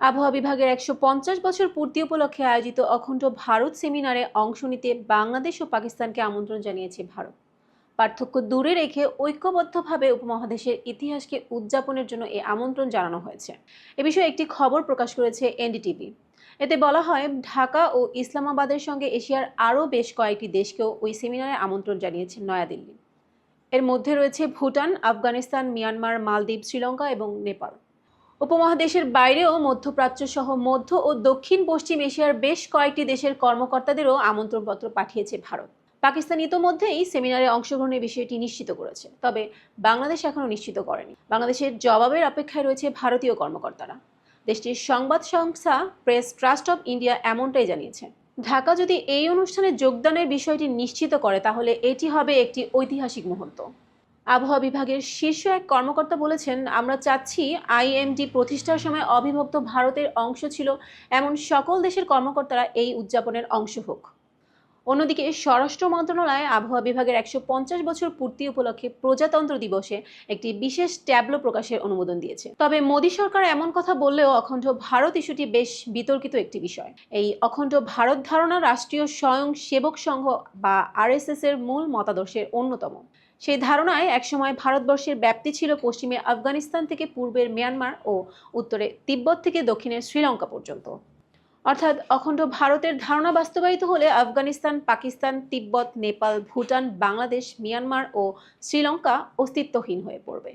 আবহাওয়া বিভাগের একশো পঞ্চাশ বছর পূর্তি উপলক্ষে আয়োজিত অখণ্ড ভারত সেমিনারে অংশ নিতে বাংলাদেশ ও পাকিস্তানকে আমন্ত্রণ জানিয়েছে ভারত। পার্থক্য দূরে রেখে ঐক্যবদ্ধভাবে উপমহাদেশের ইতিহাসকে উদযাপনের জন্য এই আমন্ত্রণ জানানো হয়েছে। এ বিষয়ে একটি খবর প্রকাশ করেছে এনডিটিভি। এতে বলা হয়, ঢাকা ও ইসলামাবাদের সঙ্গে এশিয়ার আরও বেশ কয়েকটি দেশকেও ওই সেমিনারে আমন্ত্রণ জানিয়েছে নয়াদিল্লি। এর মধ্যে রয়েছে ভুটান, আফগানিস্তান, মিয়ানমার, মালদ্বীপ, শ্রীলঙ্কা এবং নেপাল। উপমহাদেশের বাইরেও মধ্যপ্রাচ্য সহ মধ্য ও দক্ষিণ পশ্চিম এশিয়ার বেশ কয়েকটি দেশের কর্মকর্তাদেরও আমন্ত্রণপত্র পাঠিয়েছে ভারত। পাকিস্তান ইতোমধ্যেই সেমিনারে অংশগ্রহণের বিষয়টি নিশ্চিত করেছে, তবে বাংলাদেশ এখনও নিশ্চিত করেনি। বাংলাদেশের জবাবের অপেক্ষায় রয়েছে ভারতীয় কর্মকর্তারা। দেশটির সংবাদ সংস্থা প্রেস ট্রাস্ট অফ ইন্ডিয়া এমনটাই জানিয়েছে, ঢাকা যদি এই অনুষ্ঠানে যোগদানের বিষয়টি নিশ্চিত করে, তাহলে এটি হবে একটি ঐতিহাসিক মুহূর্ত। আবহাওয়া বিভাগের শীর্ষ এক কর্মকর্তা বলেছেন, আমরা চাচ্ছি আইএমডি প্রতিষ্ঠার সময় অবিভক্ত ভারতের অংশ ছিল, এমন সকল দেশের কর্মকর্তারা এই উদযাপনের অংশ হোক। অন্যদিকে স্বরাষ্ট্র মন্ত্রণালয় আবহাওয়া বিভাগের একশো পঞ্চাশ বছর পূর্তি উপলক্ষে প্রজাতন্ত্র দিবসে একটি বিশেষ ট্যাবলো প্রকাশের অনুমোদন দিয়েছে। তবে মোদী সরকার এমন কথা বললেও অখণ্ড ভারত ইস্যুটি বেশ বিতর্কিত একটি বিষয়। এই অখণ্ড ভারত ধারণা রাষ্ট্রীয় স্বয়ং সেবক সংঘ বা আরএসএস এর মূল মতাদর্শের অন্যতম। সেই ধারণায় একসময় ভারতবর্ষের ব্যাপ্তি ছিল পশ্চিমে আফগানিস্তান থেকে পূর্বের মিয়ানমার ও উত্তরে তিব্বত থেকে দক্ষিণের শ্রীলঙ্কা পর্যন্ত। অর্থাৎ অখণ্ড ভারতের ধারণা বাস্তবায়িত হলে আফগানিস্তান, পাকিস্তান, তিব্বত, নেপাল, ভুটান, বাংলাদেশ, মিয়ানমার ও শ্রীলঙ্কা অস্তিত্বহীন হয়ে পড়বে।